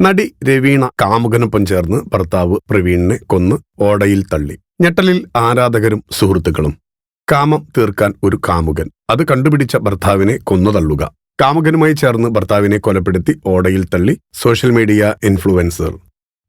നടി രവീണ കാമുകനൊപ്പം ചേർന്ന് ഭർത്താവ് പ്രവീണിനെ കൊന്ന് ഓടയിൽ തള്ളി. ഞെട്ടലിൽ ആരാധകരും സുഹൃത്തുക്കളും. കാമം തീർക്കാൻ ഒരു കാമുകൻ. അത് കണ്ടുപിടിച്ച ഭർത്താവിനെ കൊന്നു തള്ളുക. കാമുകനുമായി ചേർന്ന് ഭർത്താവിനെ കൊലപ്പെടുത്തി ഓടയിൽ തള്ളി സോഷ്യൽ മീഡിയ ഇൻഫ്ലുവൻസർ.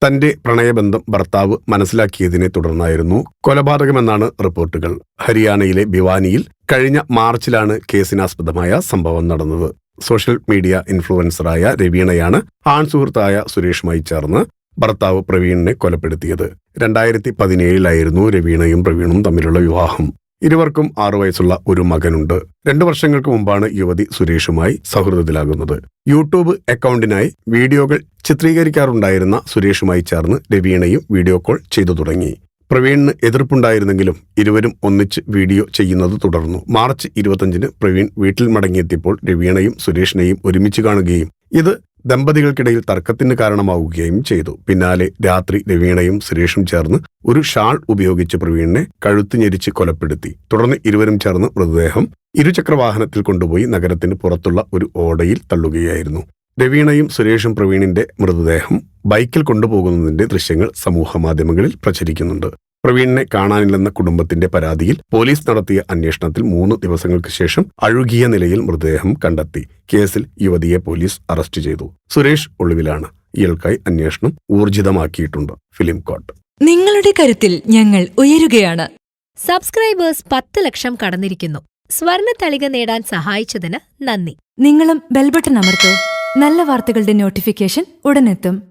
തന്റെ പ്രണയബന്ധം ഭർത്താവ് മനസ്സിലാക്കിയതിനെ തുടർന്നായിരുന്നു കൊലപാതകമെന്നാണ് റിപ്പോർട്ടുകൾ. ഹരിയാനയിലെ ഭിവാനിയിൽ കഴിഞ്ഞ മാർച്ചിലാണ് കേസിനാസ്പദമായ സംഭവം നടന്നത്. സോഷ്യൽ മീഡിയ ഇൻഫ്ലുവൻസറായ രവീണയാണ് ആൺ സുഹൃത്തായ സുരേഷുമായി ചേർന്ന് ഭർത്താവ് പ്രവീണിനെ കൊലപ്പെടുത്തിയത്. രണ്ടായിരത്തി പതിനേഴിലായിരുന്നു രവീണയും പ്രവീണും തമ്മിലുള്ള വിവാഹം. ഇരുവർക്കും ആറു വയസ്സുള്ള ഒരു മകനുണ്ട്. രണ്ടു വർഷങ്ങൾക്ക് മുമ്പാണ് യുവതി സുരേഷുമായി സൗഹൃദത്തിലാകുന്നത്. യൂട്യൂബ് അക്കൗണ്ടിനായി വീഡിയോകൾ ചിത്രീകരിക്കാറുണ്ടായിരുന്ന സുരേഷുമായി ചേർന്ന് രവീണയും വീഡിയോ കോൾ ചെയ്തു തുടങ്ങി. പ്രവീണിന് എതിർപ്പുണ്ടായിരുന്നെങ്കിലും ഇരുവരും ഒന്നിച്ച് വീഡിയോ ചെയ്യുന്നത് തുടർന്നു. മാർച്ച് ഇരുപത്തഞ്ചിന് പ്രവീൺ വീട്ടിൽ മടങ്ങിയെത്തിയപ്പോൾ രവീണയും സുരേഷിനെയും ഒരുമിച്ച് കാണുകയും ഇത് ദമ്പതികൾക്കിടയിൽ തർക്കത്തിന് കാരണമാവുകയും ചെയ്തു. പിന്നാലെ രാത്രി രവീണയും സുരേഷും ചേർന്ന് ഒരു ഷാൾ ഉപയോഗിച്ച് പ്രവീണിനെ കഴുത്ത് ഞെരിച്ച് കൊലപ്പെടുത്തി. തുടർന്ന് ഇരുവരും ചേർന്ന് മൃതദേഹം ഇരുചക്രവാഹനത്തിൽ കൊണ്ടുപോയി നഗരത്തിന് പുറത്തുള്ള ഒരു ഓടയിൽ തള്ളുകയായിരുന്നു. രവീണയും സുരേഷും പ്രവീണിന്റെ മൃതദേഹം ബൈക്കിൽ കൊണ്ടുപോകുന്നതിന്റെ ദൃശ്യങ്ങൾ സമൂഹ മാധ്യമങ്ങളിൽ പ്രചരിക്കുന്നുണ്ട്. പ്രവീണിനെ കാണാനില്ലെന്ന കുടുംബത്തിന്റെ പരാതിയിൽ പോലീസ് നടത്തിയ അന്വേഷണത്തിൽ മൂന്ന് ദിവസങ്ങൾക്ക് ശേഷം അഴുകിയ നിലയിൽ മൃതദേഹം കണ്ടെത്തി. കേസിൽ യുവതിയെ പോലീസ് അറസ്റ്റ് ചെയ്തു. സുരേഷ് ഒളിവിലാണ്. ഇയാൾക്കായി അന്വേഷണം ഊർജിതമാക്കിയിട്ടുണ്ട്. ഫിലിം കോട്ട്. നിങ്ങളുടെ കരുത്തിൽ ഞങ്ങൾ ഉയരുകയാണ്. സബ്സ്ക്രൈബേഴ്സ് പത്ത് ലക്ഷം കടന്നിരിക്കുന്നു. സ്വർണ തളിക നേടാൻ സഹായിച്ചതിന് നന്ദി. നിങ്ങളും ബെൽബട്ടൺ അമർത്തു. നല്ല വാർത്തകളുടെ നോട്ടിഫിക്കേഷൻ ഉടനെത്തും.